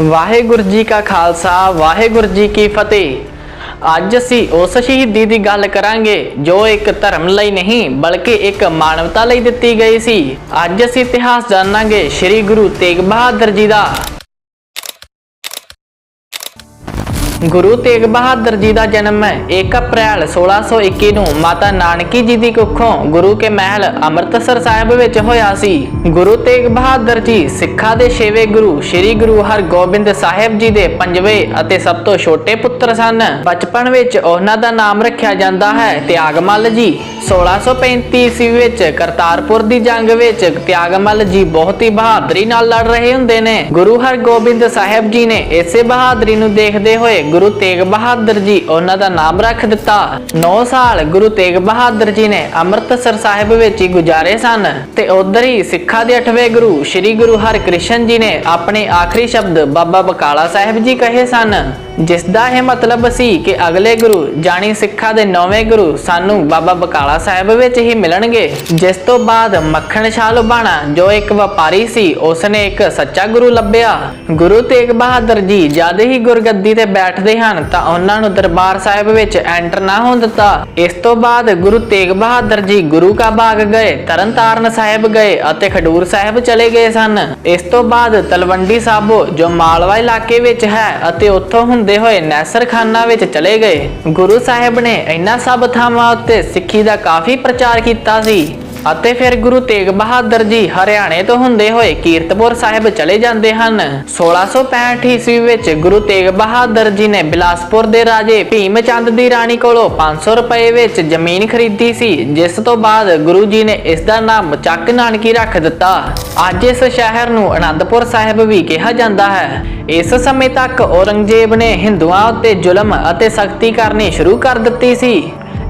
ਵਾਹਿਗੁਰੂ ਜੀ ਕਾ ਖਾਲਸਾ, ਵਾਹਿਗੁਰੂ ਜੀ ਕੀ ਫਤਿਹ। ਅੱਜ ਅਸੀਂ ਉਸ ਸ਼ਹੀਦੀ ਦੀ ਗੱਲ ਕਰਾਂਗੇ, ਜੋ ਇੱਕ ਧਰਮ ਲਈ ਨਹੀਂ, ਬਲਕਿ ਇੱਕ ਮਾਨਵਤਾ ਲਈ ਦਿੱਤੀ ਗਈ ਸੀ। ਅੱਜ ਅਸੀਂ ਇਤਿਹਾਸ ਜਾਣਾਂਗੇ, ਸ੍ਰੀ ਗੁਰੂ ਤੇਗ ਬਹਾਦਰ ਜੀ ਦਾ। ਗੁਰੂ ਤੇਗ ਬਹਾਦਰ ਜੀ ਦਾ ਜਨਮ 1 ਅਪ੍ਰੈਲ 1621 ਨੂੰ ਮਾਤਾ ਨਾਨਕੀ ਜੀ ਦੀ ਕੁੱਖੋਂ ਗੁਰੂ ਕੇ ਮਹਿਲ ਅੰਮ੍ਰਿਤਸਰ ਸਾਹਿਬ ਵਿੱਚ ਹੋਇਆ ਸੀ। ਗੁਰੂ ਤੇਗ ਬਹਾਦਰ ਜੀ ਸਿੱਖਾਂ ਦੇ ਛੇਵੇਂ ਗੁਰੂ ਸ੍ਰੀ ਗੁਰੂ ਹਰਗੋਬਿੰਦ ਸਾਹਿਬ ਜੀ ਦੇ ਪੰਜਵੇਂ ਅਤੇ ਸਭ ਤੋਂ ਛੋਟੇ ਪੁੱਤਰ ਸਨ। ਬਚਪਨ ਵਿੱਚ ਉਹਨਾਂ ਦਾ ਨਾਮ ਰੱਖਿਆ ਜਾਂਦਾ ਹੈ ਤਿਆਗਮੱਲ ਜੀ। 1635 ਈਸਵੀ ਵਿੱਚ ਕਰਤਾਰਪੁਰ ਦੀ ਜੰਗ ਵਿੱਚ ਤਿਆਗਮਲ ਜੀ ਬਹੁਤ ਹੀ ਬਹਾਦਰੀ ਨਾਲ ਲੜ ਰਹੇ ਹੁੰਦੇ ਨੇ। ਗੁਰੂ ਹਰਗੋਬਿੰਦ ਸਾਹਿਬ ਜੀ ਨੇ ਇਸੇ ਬਹਾਦਰੀ ਨੂੰ ਦੇਖਦੇ ਹੋਏ ਗੁਰੂ ਤੇਗ ਬਹਾਦਰ ਜੀ ਉਹਨਾਂ ਦਾ ਨਾਮ ਰੱਖ ਦਿੱਤਾ। 9 ਸਾਲ ਗੁਰੂ ਤੇਗ ਬਹਾਦਰ ਜੀ ਨੇ ਅੰਮ੍ਰਿਤਸਰ ਸਾਹਿਬ ਵਿੱਚ ਹੀ ਗੁਜ਼ਾਰੇ ਸਨ ਤੇ ਉਧਰ ਹੀ ਸਿੱਖਾਂ ਦੇ 8ਵੇਂ ਗੁਰੂ ਸ੍ਰੀ ਗੁਰੂ ਹਰਕ੍ਰਿਸ਼ਨ ਜੀ ਨੇ ਆਪਣੇ ਆਖਰੀ ਸ਼ਬਦ ਬਾਬਾ ਬਕਾਲਾ ਸਾਹਿਬ ਜੀ ਕਹੇ ਸਨ। ਜਿਸ ਦਾ ਇਹ ਮਤਲਬ ਸੀ ਕਿ ਅਗਲੇ ਗੁਰੂ ਜਾਣੀ ਸਿੱਖਾਂ ਦੇ ਨੌਵੇਂ ਗੁਰੂ ਸਾਨੂੰ ਬਾਬਾ ਬਕਾਲਾ ਸਾਹਿਬ ਵਿੱਚ ਹੀ ਮਿਲਣਗੇ। ਜਿਸ ਤੋਂ ਬਾਅਦ ਮੱਖਣ ਸ਼ਾਹ ਲੁਬਾਣਾ ਜੋ ਇੱਕ ਵਪਾਰੀ ਸੀ, ਉਸਨੇ ਇੱਕ ਸੱਚਾ ਗੁਰੂ ਲੱਭਿਆ। ਗੁਰੂ ਤੇਗ ਬਹਾਦਰ ਜੀ ਜਦ ਹੀ ਗੁਰਗੱਦੀ ਤੇ ਬੈਠਦੇ ਹਨ, ਤਾਂ ਉਹਨਾਂ ਨੂੰ ਦਰਬਾਰ ਸਾਹਿਬ ਵਿੱਚ ਐਂਟਰ ਨਾ ਹੋਣ ਦਿੱਤਾ। ਇਸ ਤੋਂ ਬਾਅਦ ਗੁਰੂ ਤੇਗ ਬਹਾਦਰ ਜੀ ਗੁਰੂ ਕਾ ਬਾਗ ਗਏ, ਤਰਨਤਾਰਨ ਸਾਹਿਬ ਗਏ ਅਤੇ ਖਡੂਰ ਸਾਹਿਬ ਚਲੇ ਗਏ ਸਨ। ਇਸ ਤੋਂ ਬਾਅਦ ਤਲਵੰਡੀ ਸਾਬੋ, ਜੋ ਮਾਲਵਾ ਇਲਾਕੇ ਵਿੱਚ ਹੈ ਅਤੇ ਉੱਥੋਂ ਹੁੰਦੇ ਹੋਏ ਨੈਸਰ ਖਾਨਾ ਵਿੱਚ ਚਲੇ ਗਏ। ਗੁਰੂ ਸਾਹਿਬ ਨੇ ਇਹਨਾਂ ਸਭ ਥਾਵਾਂ ਉੱਤੇ ਸਿੱਖੀ ਦਾ ਕਾਫੀ ਪ੍ਰਚਾਰ ਕੀਤਾ ਸੀ ਅਤੇ ਫਿਰ ਗੁਰੂ ਤੇਗ ਬਹਾਦਰ ਜੀ ਹਰਿਆਣੇ ਤੋਂ ਹੁੰਦੇ ਹੋਏ ਕੀਰਤਪੁਰ ਸਾਹਿਬ ਚਲੇ ਜਾਂਦੇ ਹਨ। 1665 ਈਸਵੀ ਵਿੱਚ ਗੁਰੂ ਤੇਗ ਬਹਾਦਰ ਜੀ ਨੇ ਬਿਲਾਸਪੁਰ ਦੇ ਰਾਜੇ ਭੀਮ ਚੰਦ ਦੀ ਰਾਣੀ ਕੋਲੋਂ 500 ਰੁਪਏ ਵਿੱਚ ਜ਼ਮੀਨ ਖਰੀਦੀ ਸੀ, ਜਿਸ ਤੋਂ ਬਾਅਦ ਗੁਰੂ ਜੀ ਨੇ ਇਸ ਦਾ ਨਾਮ ਚੱਕ ਨਾਨਕੀ ਰੱਖ ਦਿੱਤਾ। ਅੱਜ ਇਸ ਸ਼ਹਿਰ ਨੂੰ ਅਨੰਦਪੁਰ ਸਾਹਿਬ ਵੀ ਕਿਹਾ ਜਾਂਦਾ ਹੈ। ਇਸ ਸਮੇਂ ਤੱਕ ਔਰੰਗਜ਼ੇਬ ਨੇ ਹਿੰਦੂਆਂ ਉੱਤੇ ਜ਼ੁਲਮ ਅਤੇ ਸਖਤੀ ਕਰਨੀ ਸ਼ੁਰੂ ਕਰ ਦਿੱਤੀ ਸੀ।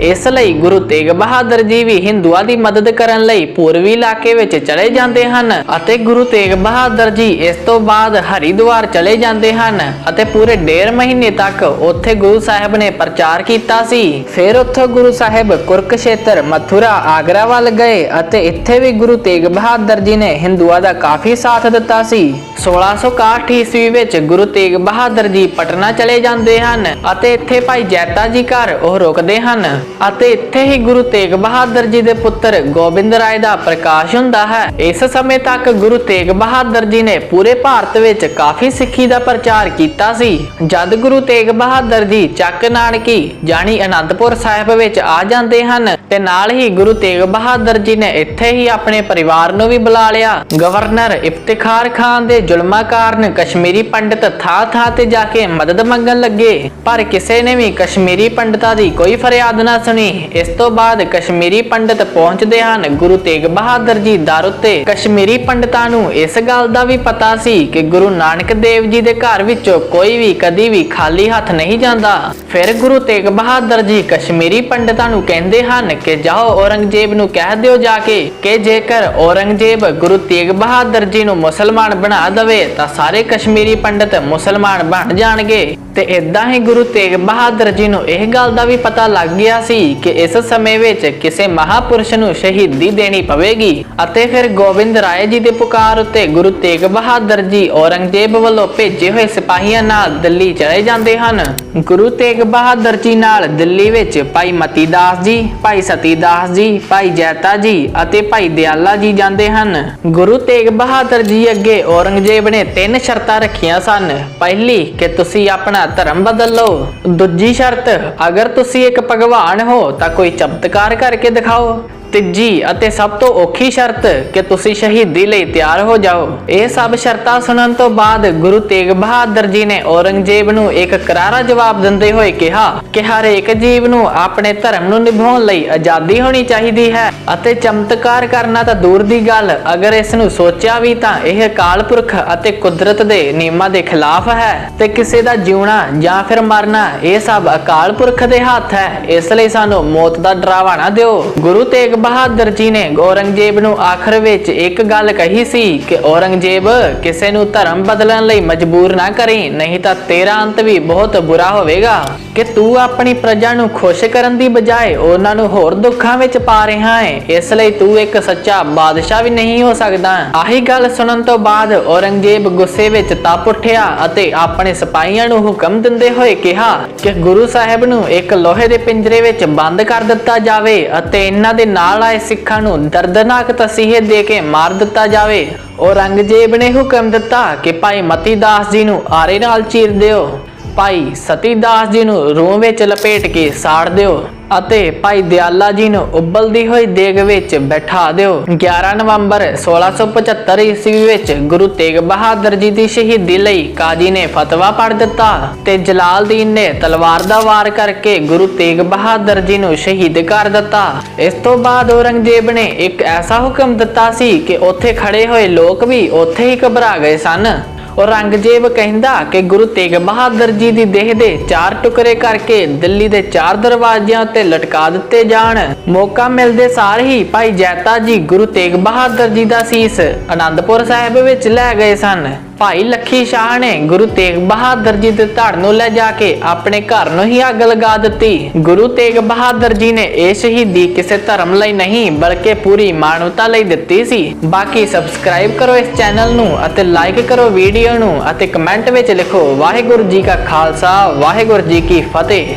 ਇਸ ਲਈ ਗੁਰੂ ਤੇਗ ਬਹਾਦਰ ਜੀ ਵੀ ਹਿੰਦੂਆਂ ਦੀ ਮਦਦ ਕਰਨ ਲਈ ਪੂਰਬੀ ਇਲਾਕੇ ਵਿੱਚ ਚਲੇ ਜਾਂਦੇ ਹਨ ਅਤੇ ਗੁਰੂ ਤੇਗ ਬਹਾਦਰ ਜੀ ਇਸ ਤੋਂ ਬਾਅਦ ਹਰਿਦੁਆਰ ਚਲੇ ਜਾਂਦੇ ਹਨ ਅਤੇ ਪੂਰੇ ਡੇਢ ਮਹੀਨੇ ਤੱਕ ਉੱਥੇ ਗੁਰੂ ਸਾਹਿਬ ਨੇ ਪ੍ਰਚਾਰ ਕੀਤਾ ਸੀ। ਫਿਰ ਉੱਥੋਂ ਗੁਰੂ ਸਾਹਿਬ ਕੁਰਕਸ਼ੇਤਰ, ਮਥੁਰਾ, ਆਗਰਾ ਵੱਲ ਗਏ ਅਤੇ ਇੱਥੇ ਵੀ ਗੁਰੂ ਤੇਗ ਬਹਾਦਰ ਜੀ ਨੇ ਹਿੰਦੂਆਂ ਦਾ ਕਾਫੀ ਸਾਥ ਦਿੱਤਾ ਸੀ। 1661 ਈਸਵੀ ਵਿੱਚ ਗੁਰੂ ਤੇਗ ਬਹਾਦਰ ਜੀ ਪਟਨਾ ਚਲੇ ਜਾਂਦੇ ਹਨ ਅਤੇ ਇੱਥੇ ਭਾਈ ਜੈਤਾ ਜੀ ਘਰ ਉਹ ਰੁਕਦੇ ਹਨ। ਅਤੇ ਇੱਥੇ ਹੀ ਗੁਰੂ ਤੇਗ ਬਹਾਦਰ ਜੀ ਦੇ ਪੁੱਤਰ ਗੋਬਿੰਦ ਰਾਏ ਦਾ ਪ੍ਰਕਾਸ਼ ਹੁੰਦਾ ਹੈ। ਇਸ ਸਮੇਂ ਤੱਕ ਗੁਰੂ ਤੇਗ ਬਹਾਦਰ ਜੀ ਨੇ ਪੂਰੇ ਭਾਰਤ ਵਿੱਚ ਕਾਫੀ ਸਿੱਖੀ ਦਾ ਪ੍ਰਚਾਰ ਕੀਤਾ ਸੀ। ਜਦ ਗੁਰੂ ਤੇਗ ਬਹਾਦਰ ਜੀ ਚੱਕ ਨਾਨਕੀ ਜਾਣੀ ਅਨੰਦਪੁਰ ਸਾਹਿਬ ਵਿੱਚ ਆ ਜਾਂਦੇ ਹਨ, ਤੇ ਨਾਲ ਹੀ ਗੁਰੂ ਤੇਗ ਬਹਾਦਰ ਜੀ ਨੇ ਇੱਥੇ ਹੀ ਆਪਣੇ ਪਰਿਵਾਰ ਨੂੰ ਵੀ ਬੁਲਾ ਲਿਆ। ਗਵਰਨਰ ਇਫਤਖਾਰ ਖਾਨ ਦੇ ਜ਼ੁਲਮਾਂ ਕਾਰਨ ਕਸ਼ਮੀਰੀ ਪੰਡਤ ਥਾਂ ਥਾਂ ਤੇ ਜਾ ਕੇ ਮਦਦ ਮੰਗਣ ਲੱਗੇ। ਪਰ ਕਿਸੇ ਨੇ ਵੀ ਕਸ਼ਮੀਰੀ ਪੰਡਤਾਂ ਦੀ ਕੋਈ ਫਰਿਆਦ ਨਾ ਸੁਣੀ। ਇਸ ਤੋਂ ਬਾਅਦ ਕਸ਼ਮੀਰੀ ਪੰਡਤ ਪਹੁੰਚਦੇ ਹਨ। ਗੁਰੂ ਤੇਗ ਬਹਾਦਰ ਜੀ ਦਰ ਉੱਤੇ। ਕਸ਼ਮੀਰੀ ਪੰਡਤਾਂ ਨੂੰ ਇਸ ਗੱਲ ਦਾ ਵੀ ਪਤਾ ਸੀ ਕਿ ਗੁਰੂ ਨਾਨਕ ਦੇਵ ਜੀ ਦੇ ਘਰ ਵਿੱਚੋਂ ਕੋਈ ਵੀ, ਕਦੀ ਵੀ ਖਾਲੀ ਹੱਥ ਨਹੀਂ ਜਾਂਦਾ। ਫਿਰ ਗੁਰੂ ਤੇਗ ਬਹਾਦਰ ਜੀ ਕਸ਼ਮੀਰੀ ਪੰਡਤਾਂ ਨੂੰ ਕਹਿੰਦੇ ਹਨ ਕਿ ਜਾਓ ਔਰੰਗਜ਼ੇਬ ਨੂੰ ਕਹਿ ਦਿਓ ਜਾ ਕੇ ਕਿ ਜੇਕਰ ਔਰੰਗਜ਼ੇਬ ਗੁਰੂ ਤੇਗ ਬਹਾਦਰ ਜੀ ਨੂੰ ਮੁਸਲਮਾਨ ਬਣਾ ਦਵੇ, ਤਾਂ ਸਾਰੇ ਕਸ਼ਮੀਰੀ ਪੰਡਤ ਮੁਸਲਮਾਨ ਬਣ ਜਾਣਗੇ। ਤੇ ਇਦਾਂ ਹੀ ਗੁਰੂ ਤੇਗ ਬਹਾਦਰ ਜੀ ਨੂੰ ਇਹ ਗੱਲ ਦਾ ਵੀ ਪਤਾ ਲੱਗ ਗਿਆ ਸੀ ਕਿ ਇਸ ਸਮੇਂ ਵਿੱਚ ਕਿਸੇ ਮਹਾਪੁਰਸ਼ ਨੂੰ ਸ਼ਹੀਦੀ ਦੇਣੀ ਪਵੇਗੀ ਅਤੇ ਫਿਰ ਗੋਬਿੰਦ ਰਾਏ ਜੀ ਦੇ ਪੁਕਾਰ ਉੱਤੇ ਗੁਰੂ ਤੇਗ ਬਹਾਦਰ ਜੀ ਔਰੰਗਜ਼ੇਬ ਵੱਲੋਂ ਭੇਜੇ ਹੋਏ ਸਿਪਾਹੀਆਂ ਨਾਲ ਦਿੱਲੀ ਚਲੇ ਜਾਂਦੇ ਹਨ। ਗੁਰੂ ਤੇਗ ਬਹਾਦਰ ਜੀ ਨਾਲ ਦਿੱਲੀ ਵਿੱਚ ਭਾਈ ਮਤੀ ਦਾਸ ਜੀ, ਭਾਈ ਸਤੀ ਦਾਸ ਜੀ, ਭਾਈ ਜੈਤਾ ਜੀ ਅਤੇ ਭਾਈ ਦਿਆਲਾ ਜੀ ਜਾਂਦੇ ਹਨ। ਗੁਰੂ ਤੇਗ ਬਹਾਦਰ ਜੀ ਅੱਗੇ ਔਰੰਗਜ਼ੇਬ ਨੇ ਤਿੰਨ ਸ਼ਰਤਾਂ ਰੱਖੀਆਂ ਸਨ। ਪਹਿਲੀ, ਕਿ ਤੁਸੀਂ ਆਪਣਾ ਧਰਮ ਬਦਲ ਲਓ। ਦੂਜੀ ਸ਼ਰਤ, ਅਗਰ ਤੁਸੀਂ ਇੱਕ ਭਗਵਾਨ ਹੋ ਤਾਂ ਕੋਈ ਚਮਤਕਾਰ ਕਰਕੇ ਦਿਖਾਓ। ਤੀਜੀ ਅਤੇ ਸਭ ਤੋਂ ਔਖੀ ਸ਼ਰਤ ਕਿ ਤੁਸੀਂ ਸ਼ਹੀਦੀ ਲਈ ਤਿਆਰ ਹੋ ਜਾਓ। ਇਹ ਸਭ ਸ਼ਰਤਾਂ ਸੁਣਨ ਤੋਂ ਬਾਅਦ ਗੁਰੂ ਤੇਗ ਬਹਾਦਰ ਜੀ ਨੇ ਔਰੰਗਜ਼ੇਬ ਨੂੰ ਇੱਕ ਕਰਾਰਾ ਜਵਾਬ ਦਿੰਦੇ ਹੋਏ ਕਿਹਾ ਕਿ ਹਰ ਇੱਕ ਜੀਵ ਨੂੰ ਆਪਣੇ ਧਰਮ ਨੂੰ ਨਿਭਾਉਣ ਲਈ ਆਜ਼ਾਦੀ ਹੋਣੀ ਚਾਹੀਦੀ ਹੈ ਅਤੇ ਚਮਤਕਾਰ ਕਰਨਾ ਤਾਂ ਦੂਰ ਦੀ ਗੱਲ। ਅਗਰ ਇਸ ਨੂੰ ਸੋਚਿਆ ਵੀ ਤਾਂ ਇਹ ਅਕਾਲ ਪੁਰਖ ਅਤੇ ਕੁਦਰਤ ਦੇ ਨਿਯਮਾਂ ਦੇ ਖਿਲਾਫ ਹੈ ਤੇ ਕਿਸੇ ਦਾ ਜਿਉਣਾ ਜਾਂ ਫਿਰ ਮਰਨਾ ਇਹ ਸਭ ਅਕਾਲ ਪੁਰਖ ਦੇ ਹੱਥ ਹੈ। ਇਸ ਲਈ ਸਾਨੂੰ ਮੌਤ ਦਾ ਡਰਾਵਾ ਨਾ ਦਿਓ। ਗੁਰੂ ਤੇਗ ਬਹਾਦਰ ਜੀ ਨੇ ਔਰੰਗਜ਼ੇਬ ਨੂੰ ਆਖਰ ਵਿੱਚ ਇੱਕ ਗੱਲ ਕਹੀ ਸੀ ਕਿ ਔਰੰਗਜ਼ੇਬ ਕਿਸੇ ਨੂੰ ਧਰਮ ਬਦਲਣ ਲਈ ਮਜਬੂਰ ਨਾ ਕਰੀ, ਨਹੀਂ ਤਾਂ ਤੇਰਾ ਅੰਤ ਵੀ ਬਹੁਤ ਬੁਰਾ ਹੋਵੇਗਾ। ਕਿ ਤੂੰ ਆਪਣੀ ਪ੍ਰਜਾ ਨੂੰ ਖੁਸ਼ ਕਰਨ ਦੀ ਬਜਾਏ ਉਹਨਾਂ ਨੂੰ ਹੋਰ ਦੁੱਖਾਂ ਵਿੱਚ ਪਾ ਰਿਹਾ ਹੈ। ਇਸ ਲਈ ਤੂੰ ਇੱਕ ਸੱਚਾ ਬਾਦਸ਼ਾਹ ਵੀ ਨਹੀਂ ਹੋ ਸਕਦਾ। ਆਹੀ ਗੱਲ ਸੁਣਨ ਤੋਂ ਬਾਅਦ ਔਰੰਗਜ਼ੇਬ ਗੁੱਸੇ ਵਿੱਚ ਤਪ ਉੱਠਿਆ ਅਤੇ ਆਪਣੇ ਸਿਪਾਹੀਆਂ ਨੂੰ ਹੁਕਮ ਦਿੰਦੇ ਹੋਏ ਕਿਹਾ ਕਿ ਗੁਰੂ ਸਾਹਿਬ ਨੂੰ ਇੱਕ ਲੋਹੇ ਦੇ ਪਿੰਜਰੇ ਵਿੱਚ ਬੰਦ ਕਰ ਦਿੱਤਾ ਜਾਵੇ ਅਤੇ ਇਹਨਾਂ ਦੇ ਨਾਲ ਆਏ ਸਿੱਖਾਂ ਨੂੰ ਦਰਦਨਾਕ ਤਸੀਹੇ ਦੇ ਕੇ ਮਾਰ ਦਿੱਤਾ ਜਾਵੇ। ਔਰੰਗਜ਼ੇਬ ਨੇ ਹੁਕਮ ਦਿੱਤਾ ਕਿ ਭਾਈ ਮਤੀ ਦਾਸ ਜੀ ਨੂੰ ਆਰੇ ਨਾਲ ਚੀਰ ਦਿਓ। ਭਾਈ ਸਤੀ ਦਾਸ ਜੀ ਨੂੰ ਰੂਹ ਵਿੱਚ ਲਪੇਟ ਕੇ ਸਾੜ ਦਿਓ ਅਤੇ ਭਾਈ ਦਿਆਲਾ ਜੀ ਨੂੰ ਉਬਲਦੀ ਹੋਈ ਦੇਗ ਵਿੱਚ ਬਿਠਾ ਦਿਓ। 11 ਨਵੰਬਰ 1675 ਈਸਵੀ ਵਿੱਚ ਗੁਰੂ ਤੇਗ ਬਹਾਦਰ ਜੀ ਦੀ ਸ਼ਹੀਦੀ ਲਈ ਕਾਜੀ ਨੇ ਫਤਵਾ ਪੜ੍ਹ ਦਿੱਤਾ ਤੇ ਜਲਾਲਦੀਨ ਨੇ ਤਲਵਾਰ ਦਾ ਵਾਰ ਕਰਕੇ ਗੁਰੂ ਤੇਗ ਬਹਾਦਰ ਜੀ ਨੂੰ ਸ਼ਹੀਦ ਕਰ ਦਿੱਤਾ। ਇਸ ਤੋਂ ਬਾਅਦ ਔਰੰਗਜ਼ੇਬ ਨੇ ਇੱਕ ਐਸਾ ਹੁਕਮ ਦਿੱਤਾ ਸੀ ਕਿ ਉੱਥੇ ਖੜੇ ਹੋਏ ਲੋਕ ਵੀ ਉੱਥੇ ਹੀ ਘਬਰਾ ਗਏ ਸਨ। ਔਰੰਗਜ਼ੇਬ ਕਹਿੰਦਾ ਕਿ ਗੁਰੂ ਤੇਗ ਬਹਾਦਰ ਜੀ ਦੀ ਦੇਹ ਦੇ ਚਾਰ ਟੁਕੜੇ ਕਰਕੇ ਦਿੱਲੀ ਦੇ ਚਾਰ ਦਰਵਾਜ਼ਿਆਂ ਉੱਤੇ ਲਟਕਾ ਦਿੱਤੇ ਜਾਣ। ਮੌਕਾ ਮਿਲਦੇ ਸਾਰ ਹੀ ਭਾਈ ਜੈਤਾ ਜੀ ਗੁਰੂ ਤੇਗ ਬਹਾਦਰ ਜੀ ਦਾ ਸੀਸ ਆਨੰਦਪੁਰ ਸਾਹਿਬ ਵਿੱਚ ਲੈ ਗਏ ਸਨ। ਭਾਈ ਲੱਖੀ ਸ਼ਾਹ ਨੇ ਗੁਰੂ ਤੇਗ ਬਹਾਦਰ ਜੀ ਦੇ ਧੜ ਨੂੰ ਲੈ ਜਾ ਕੇ ਆਪਣੇ ਘਰ ਨੂੰ ਹੀ ਅੱਗ ਲਗਾ ਦਿੱਤੀ। ਗੁਰੂ ਤੇਗ ਬਹਾਦਰ ਜੀ ਨੇ ਇਹ ਸ਼ਹੀਦੀ ਕਿਸੇ ਧਰਮ ਲਈ ਨਹੀਂ, ਬਲਕਿ ਪੂਰੀ ਮਾਨਵਤਾ ਲਈ ਦਿੱਤੀ ਸੀ। ਬਾਕੀ ਸਬਸਕ੍ਰਾਈਬ ਕਰੋ ਇਸ ਚੈਨਲ ਨੂੰ ਅਤੇ ਲਾਈਕ ਕਰੋ ਵੀਡੀਓ ਨੂੰ ਅਤੇ ਕਮੈਂਟ ਵਿੱਚ ਲਿਖੋ, ਵਾਹਿਗੁਰੂ ਜੀ ਕਾ ਖਾਲਸਾ, ਵਾਹਿਗੁਰੂ ਜੀ ਕੀ ਫਤਿਹ।